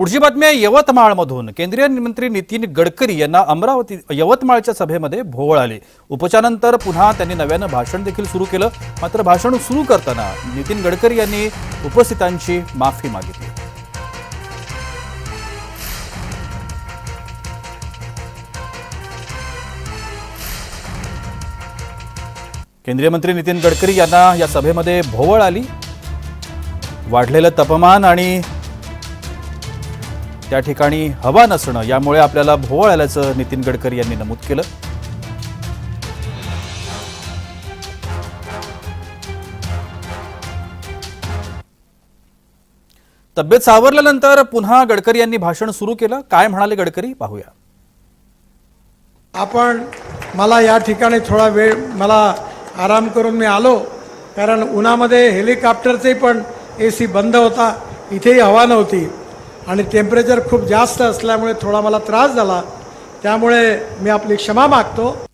पुढची बातमी आहे यवतमाळमधून. केंद्रीय मंत्री नितीन गडकरी यांना अमरावती यवतमाळच्या सभेमध्ये भोवळ आली. उपचारानंतर पुन्हा त्यांनी नव्यानं भाषण देखील सुरू केलं. मात्र भाषण सुरू करताना नितीन गडकरी यांनी उपस्थितांची माफी मागितली. केंद्रीय मंत्री नितीन गडकरी यांना या सभेमध्ये भोवळ आली. वाढलेलं तापमान आणि त्या ठिकाणी हवा नसणं यामुळे आपल्याला भोवळ आल्याचं नितीन गडकरी यांनी नमूद केलं. तब्येत सावरल्यानंतर पुन्हा गडकरी यांनी भाषण सुरू केलं. काय म्हणाले गडकरी? पाहूया. आपण मला या ठिकाणी थोडा वेळ मला आराम करून मी आलो. कारण उन्हामध्ये हेलिकॉप्टरचे पण ए सी बंद होता. इथेही हवा नव्हती. आणि टेम्परेचर खूप जास्त असल्यामुळे थोडा मला त्रास झाला. त्यामुळे मी आपली क्षमा मागतो.